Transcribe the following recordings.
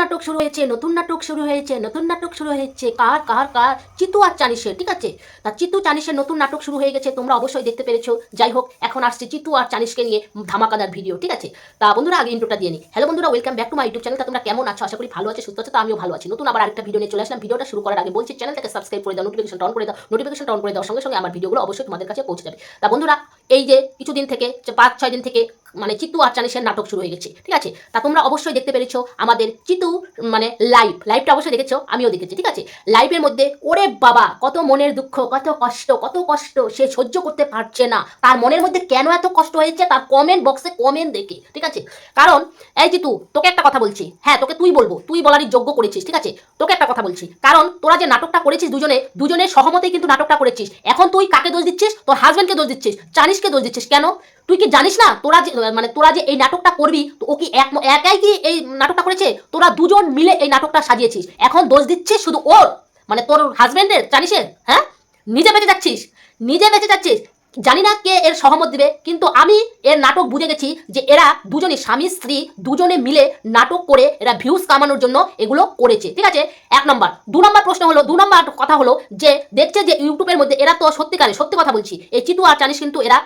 নাটক শুরু হয়েছে, নতুন নাটক শুরু হয়েছে, নতুন নাটক শুরু হয়েছে, কার কার কার, চিতু আর চানিসের, ঠিক আছে? তা চিতু, চানিসের নতুন নাটক শুরু হয়ে গেছে, তোমরা অবশ্যই দেখতে পেরেছ। যাই হোক, এখন আসছে চিতু আর চানিসকে নিয়ে ধামাকাদার ভিডিও, ঠিক আছে? তা বন্ধুরা, আগে ইন্ট্রোটা দিয়ে নিই। হ্যালো বন্ধুরা welcome back to my YouTube channel তোমরা কেমন আছো? আশা করি ভালো আছে, সুস্থ আছে, তো আমিও ভালো আছি। নতুন আবার আরেকটা ভিডিও নিয়ে চলে আসলাম। ভিডিওটা শুরু করার আগে বলছি চ্যানেলটাকে সাবস্ক্রাইব করে দাও নোটিফিকেশন অন করে দাও। নোটিফিকেশন অন করে দাও সঙ্গে সঙ্গে আমার ভিডিওগুলো অবশ্যই তোমাদের কাছে পৌঁছে যাবে। তা বন্ধুরা এই যে কিছুদিন থেকে পাঁচ, ছয় দিন থেকে মানে চিতু আর চানিসের নাটক শুরু হয়ে গেছে, ঠিক আছে? তা তোমরা অবশ্যই দেখতে পেরেছ আমাদের চিতু মানে লাইভ, লাইভটা অবশ্যই দেখেছ, আমিও দেখেছি, ঠিক আছে? লাইভের মধ্যে, ওরে বাবা, কত মনের দুঃখ, কত কষ্ট কত কষ্ট সে সহ্য করতে পারছে না। তার মনের মধ্যে কেন এত কষ্ট হয়েছে? তার কমেন্ট বক্সে কমেন্ট দেখে, ঠিক আছে? কারণ, এই জিতু তোকে একটা কথা বলছি। হ্যাঁ তোকে তুই বলব, তুই বলারই যোগ্য করেছিস, ঠিক আছে? তোকে একটা কথা বলছি। কারণ, তোরা যে নাটকটা করেছিস দুজনে, দুজনের সহমতেই কিন্তু নাটকটা করেছিস। এখন তুই কাকে দোষ দিচ্ছিস? তোর হাজব্যান্ডকে দোষ দিচ্ছিস। চানিসকে দোষ দিচ্ছিস কেন? তুই কি জানিস না তোরা যে মানে তোরা যে এই নাটকটা করবি, তো ও কি এক, একাই কি এই নাটকটা করেছে? তোরা দুজন মিলে এই নাটকটা সাজিয়েছিস। এখন দোষ দিচ্ছিস শুধু ওর? মানে তোর হাজবেন্ডের জানিসের? হ্যাঁ? নিজে বেঁচে যাচ্ছিস। নিজে বেঁচে যাচ্ছিস। জানি না কে এর সহমত দিবে, কিন্তু আমি এর নাটক বুঝে গেছি যে এরা দুজনে স্বামী, স্ত্রী, দুজনে মিলে নাটক করে এরা ভিউজ কামানোর জন্য এগুলো করেছে, ঠিক আছে? এক নম্বর। দু নম্বর প্রশ্ন হলো, দু নম্বর কথা হলো যে, দেখছে যে ইউটিউবের মধ্যে এরা তো সত্যিকারে সত্যি কথা বলছি, এই চিতু আর চানিস কিন্তু এরা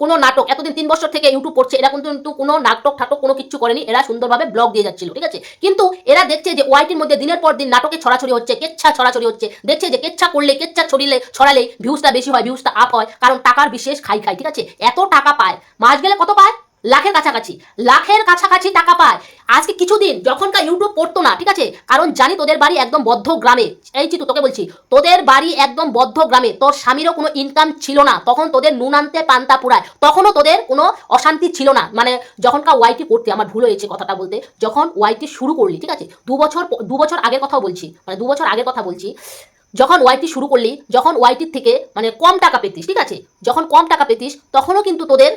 কোনো নাটক, এতদিন তিন বছর থেকে ইউটিউব করছে, এরা কিন্তু কোনো নাটক ঠাটক কোনো কিছু করেনি, এরা সুন্দরভাবে ব্লগ দিয়ে যাচ্ছিল, ঠিক আছে? কিন্তু এরা দেখছে যে ওয়াইটির মধ্যে দিনের পর দিন নাটকে ছড়াছড়ি হচ্ছে, কেচ্ছা ছড়াছড়ি হচ্ছে, দেখছে যে কেচ্ছা করলে কেচ্ছা ছড়িলে ছড়ালে ভিউজটা বেশি হয় ভিউজটা আপ হয়, কারণ টাকার বিশেষ খাই খাই, ঠিক আছে? এত টাকা পায়, মাস গেলে কত পায়? লাখের কাছাকাছি লাখের কাছাকাছি টাকা পায়। আজকে কিছুদিন যখনকার ইউটিউব পড়তো না, ঠিক আছে? কারণ জানি তোদের বাড়ি একদম বদ্ধ গ্রামে। এই চিতু, তোকে বলছি, তোদের বাড়ি একদম বদ্ধ গ্রামে। তোর স্বামীরও কোনো ইনকাম ছিল না। তখন তোদের নুন আনতে, পান্তা পুরায় তখনও তোদের কোনো অশান্তি ছিল না। মানে যখনকার ওয়াইটি করতে আমার ভুল হয়েছে কথাটা বলতে, যখন ওয়াইটি শুরু করলি, ঠিক আছে? দু বছর দু বছর আগের কথাও বলছি মানে দু বছর আগের কথা বলছি, যখন ওয়াইটি শুরু করলি, যখন ওয়াইটির থেকে মানে কম টাকা পেতিস, ঠিক আছে? যখন কম টাকা পেতিস, তখনও কিন্তু তোদের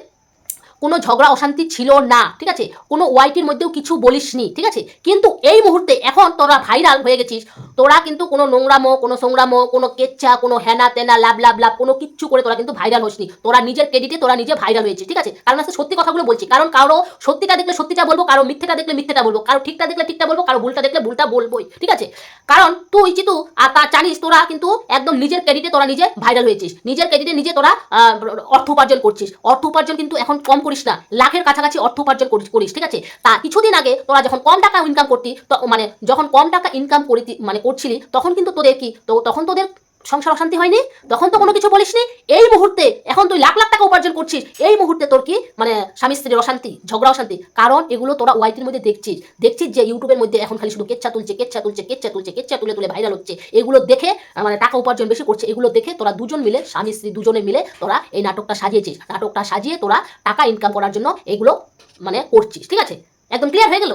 কোনো ঝগড়া, অশান্তি ছিল না, ঠিক আছে? কোনো ওয়াইটির মধ্যেও কিছু বলিসনি ঠিক আছে? কিন্তু এই মুহূর্তে এখন তোরা ভাইরাল হয়ে গেছিস, তোরা কিন্তু কোনো নোংরামো, কোনো সংগ্রামো কোনো কেচ্ছা, কোনো হেনা তেনা, লাভ লাভ লাভ, কোনো কিচ্ছু করে তোরা কিন্তু ভাইরাল হোসনি। তোরা নিজের ক্রেডিটে তোরা নিজে ভাইরাল হয়েছিস, ঠিক আছে? কারণ আজকে সত্যি কথাগুলো বলছি, কারণ কারও সত্যিটা দেখলে সত্যিটা বলব, কারও মিথ্যেটা দেখলে মিথ্যেটা বলব, কারও ঠিকটা দেখলে ঠিকটা বলব, কারও ভুলটা দেখলে ভুলটা বলবোই, ঠিক আছে? কারণ তুই আর তা জানিস, তোরা কিন্তু একদম নিজের ক্রেডিটে তোরা নিজে ভাইরাল হয়েছিস, নিজের ক্রেডিটে নিজে তোরা অর্থ উপার্জন করছিস। অর্থ উপার্জন কিন্তু এখন কম করিস না। লাখের কাছাকাছি অর্থ উপার্জন করিস ঠিক আছে? তা কিছুদিন আগে তোরা যখন কম টাকা ইনকাম করতি মানে যখন কম টাকা ইনকাম করি মানে করছিলি, তখন কিন্তু তোদের কি? তো তখন তোদের সংসার অশান্তি হয়নি? তখন তো কোনো কিছু বলিসনি? এই মুহূর্তে এখন তুই লাখ লাখ টাকা উপার্জন করছিস, এই মুহূর্তে তোর কি মানে স্বামী স্ত্রীর অশান্তি, ঝগড়া অশান্তি? কারণ এগুলো তোরা ওয়াইটির মধ্যে দেখছিস। দেখছিস যে ইউটিউবের মধ্যে এখন খালি শুধু কেচ্ছা তুলছে কেচ্ছা তুলছে কেচ্ছা তুলছে, কেচ্ছা তুলে তুলে ভাইরাল হচ্ছে। এগুলো দেখে মানে টাকা উপার্জন বেশি করছে, এগুলো দেখে তোরা দুজন মিলে, স্বামী স্ত্রী দুজনে মিলে তোরা এই নাটকটা সাজিয়েছিস। নাটকটা সাজিয়ে তোরা টাকা ইনকাম করার জন্য এগুলো মানে করছিস, ঠিক আছে? একদম ক্লিয়ার হয়ে গেল?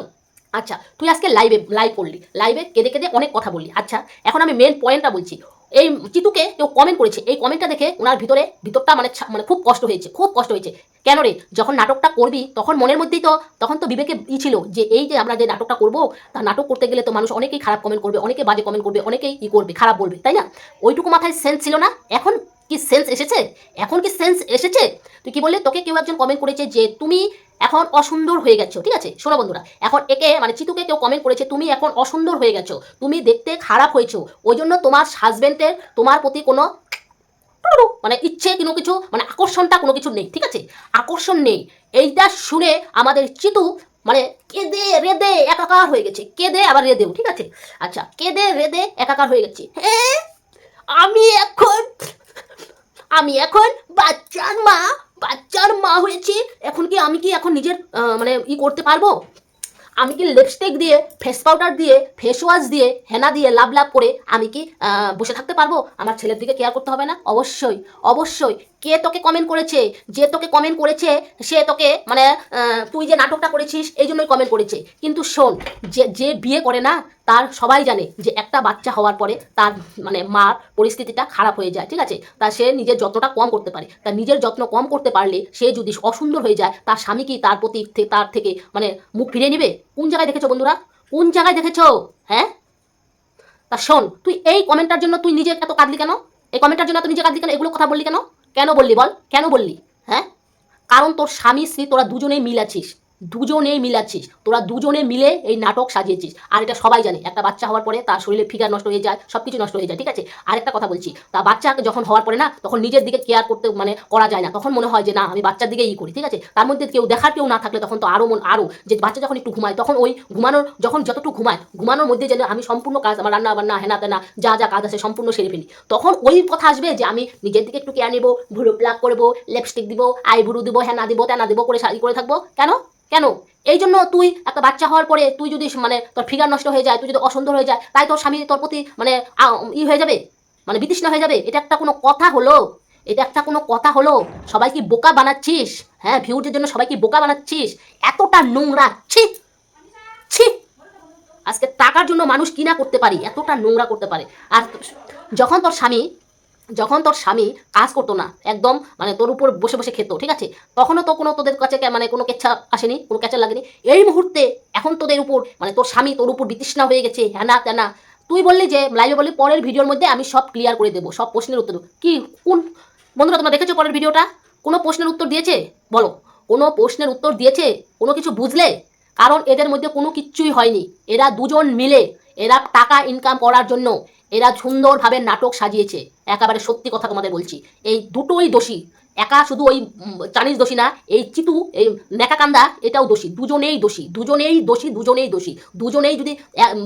আচ্ছা তুই আজকে লাইভে লাইভ করলি। লাইভে কেঁদে কেঁদে অনেক কথা বললি। আচ্ছা এখন আমি মেন পয়েন্টটা বলছি। এই চিতুকে কেউ কমেন্ট করেছে। এই কমেন্টটা দেখে ওনার ভিতরে ভিতরটা মানে মানে খুব কষ্ট হয়েছে, খুব কষ্ট হয়েছে। কেন রে? যখন নাটকটা করবি, তখন মনের মধ্যেই তো তখন তো বিবেকে ই ছিল যে এই যে আমরা যে নাটকটা করব, তা নাটক করতে গেলে তো মানুষ অনেকেই খারাপ কমেন্ট করবে, অনেকে বাজে কমেন্ট করবে, অনেকেই ই করবে, খারাপ বলবে, তাই না? ওইটুকু মাথায় সেন্স ছিল না। এখন কি সেন্স এসেছে? এখন কি সেন্স এসেছে? তুই কি বললি? তোকে কেউ একজন কমেন্ট করেছে যে, তুমি এখন অসুন্দর হয়ে গেছো। ঠিক আছে? শোনো বন্ধুরা, এখন একে মানে চিতুকে কেউ কমেন্ট করেছে, তুমি এখন অসুন্দর হয়ে গেছো। তুমি দেখতে খারাপ হয়েছো। ওই জন্য তোমার হাজবেন্ডের তোমার প্রতি কোনো মানে ইচ্ছে, কোনো কিছু মানে আকর্ষণটা কোনো কিছু নেই। ঠিক আছে? আকর্ষণ নেই। এইটা শুনে আমাদের চিতু মানে কেঁদে, রেদে একাকার হয়ে গেছে। কেঁদে আবার রেদেও, ঠিক আছে? আচ্ছা কেঁদে, রেদে একাকার হয়ে গেছে। হ্যাঁ? আমি এখন আমি এখন বাচ্চার মা বাচ্চার মা হয়েছি। এখন কি আমি কি এখন নিজের মানে ই করতে পারব? আমি কি লিপস্টিক দিয়ে ফেস পাউডার দিয়ে ফেস ওয়াশ দিয়ে, হেনা দিয়ে, লাভ লাভ করে আমি কি বসে থাকতে পারব? আমার ছেলের দিকে কেয়ার করতে হবে না? অবশ্যই অবশ্যই। কে তোকে কমেন্ট করেছে? যে তোকে কমেন্ট করেছে, সে তোকে মানে তুই যে নাটকটা করেছিস, এই জন্যই কমেন্ট করেছে। কিন্তু শোন, যে যে বিয়ে করে না, তার সবাই জানে যে একটা বাচ্চা হওয়ার পরে তার মানে মার পরিস্থিতিটা খারাপ হয়ে যায়, ঠিক আছে? তা সে নিজের যত্নটা কম করতে পারে। তা নিজের যত্ন কম করতে পারলে সে যদি অসুন্দর হয়ে যায়, তার স্বামী কি তার প্রতি তার থেকে মানে মুখ ফিরিয়ে নিবে? কোন জায়গায় দেখেছ বন্ধুরা? কোন জায়গায় দেখেছ? হ্যাঁ? তা শোন, তুই এই কমেন্টটার জন্য তুই নিজে এত কাঁদলি কেন? এই কমেন্টটার জন্য তুই নিজে কাঁদলি কেন? এগুলো কথা বললি কেন? কেন বললি বল? কেন বললি? হ্যাঁ? কারণ তোর স্বামী স্ত্রী তোরা দুজনেই মিল আছিস। দুজনেই মিলাচ্ছিস। তোরা দুজনে মিলে এই নাটক সাজিয়েছিস। আর এটা সবাই জানে। একটা বাচ্চা হওয়ার পরে তার শরীরে ফিগার নষ্ট হয়ে যায় সব কিছু নষ্ট হয়ে যায়, ঠিক আছে? আরেকটা কথা বলছি, তা বাচ্চা যখন হওয়ার পরে না, তখন নিজের দিকে কেয়ার করতে মানে করা যায় না। তখন মনে হয় যে, না, আমি বাচ্চার দিকে ই করি ঠিক আছে? তার মধ্যে কেউ দেখার কেউ না থাকলে তখন তো আরও মন আরও যে বাচ্চা যখন একটু ঘুমায়, তখন ওই ঘুমানোর, যখন যতটুকু ঘুমায়, ঘুমানোর মধ্যে যেন আমি সম্পূর্ণ কাজ, আমার রান্না বান্না, হেনা তেনা, যা যা কাজ আছে সম্পূর্ণ সেরে ফেলি। তখন ওই কথা আসবে যে, আমি নিজের দিকে একটু কেয়ার নেব, ভুরু প্লাক করব লিপস্টিক দিব আইব্রু দিব, হেনা দিব, তেনা দিব, করে শাড়ি করে থাকব। কেন? কেন? এই জন্য তুই একটা বাচ্চা হওয়ার পরে তুই যদি মানে তোর ফিগার নষ্ট হয়ে যায়, তুই যদি অসুন্দর হয়ে যায়, তাই তোর স্বামী তোর প্রতি মানে ই হয়ে যাবে? মানে বিতৃষ্ণা হয়ে যাবে? এটা একটা কোনো কথা হলো? এটা একটা কোনো কথা হলো? সবাই কি বোকা বানাচ্ছিস? হ্যাঁ ভিউজের জন্য সবাই কি বোকা বানাচ্ছিস? এতটা নোংরা, ছি ছি। আজকে টাকার জন্য মানুষ কি না করতে পারি? এতটা নোংরা করতে পারে। আর যখন তোর স্বামী যখন তোর স্বামী কাজ করতো না, একদম মানে তোর উপর বসে বসে খেত, ঠিক আছে? তখনও তো কোনো তোদের কাছে মানে কোনো কেচ্ছা আসেনি, কোনো কেচ্ছা লাগেনি। এই মুহূর্তে এখন তোদের উপর মানে তোর স্বামী তোর উপর বিতৃষ্ণা হয়ে গেছে, হ্যানা ত্যানা। তুই বললি যে লাইভে বললি পরের ভিডিওর মধ্যে আমি সব ক্লিয়ার করে দেবো, সব প্রশ্নের উত্তর দেবো। কি, কোন, বন্ধুরা তোমরা দেখেছ পরের ভিডিওটা কোনো প্রশ্নের উত্তর দিয়েছে? বলো। কোনো প্রশ্নের উত্তর দিয়েছে? কোনো কিছু বুঝলে? কারণ এদের মধ্যে কোনো কিচ্ছুই হয়নি। এরা দুজন মিলে, এরা টাকা ইনকাম করার জন্য। এরা সুন্দরভাবে নাটক সাজিয়েছে। একেবারে সত্যি কথা তোমাদের বলছি। এই দুটোই দোষী। একা শুধু ওই উম, চাইনিজ দোষী না এই চিতু এই নেকাকান্দা এটাও দোষী। দুজনেই দোষী। দুজনেই দোষী দুজনেই দোষী। দুজনেই যদি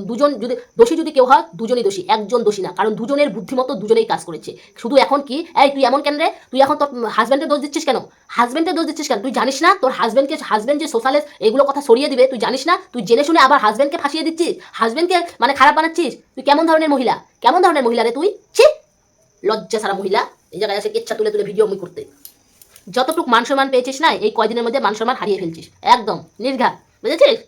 দুজন যদি দোষী যদি কেউ হয় দুজনেই দোষী। একজন দোষী না কারণ দুজনের বুদ্ধিমতো দুজনেই কাজ করেছে। শুধু এখন কি এই তুই এমন কেন রে? তুই এখন তোর হাজব্যান্ডের দোষ দিচ্ছিস কেন? হাজব্যান্ডের দোষ দিচ্ছিস কেন? তুই জানিস না? তোর হাজব্যান্ডকে হাজব্যান্ড যে সোশ্যালে এগুলো কথা সরিয়ে দিবে তুই জানিস না? তুই জেনে শুনে আবার হাজব্যান্ডকে ফাঁসিয়ে দিচ্ছিস? হাজব্যান্ডকে মানে খারাপ বানাচ্ছিস? তুই কেমন ধরনের মহিলা? কেমন ধরনের মহিলা রে তুই? ছি! লজ্জা সারা মহিলা। এই জায়গায় এসে কেচ্ছা তুলে তুলে ভিডিও আমি করতে। যতটুকু মান সম্মান পেয়েছিস না, এই কয়দিনের মধ্যে মান সম্মান হারিয়ে ফেলছিস। একদম। নির্ঘাত। বুঝেছিস?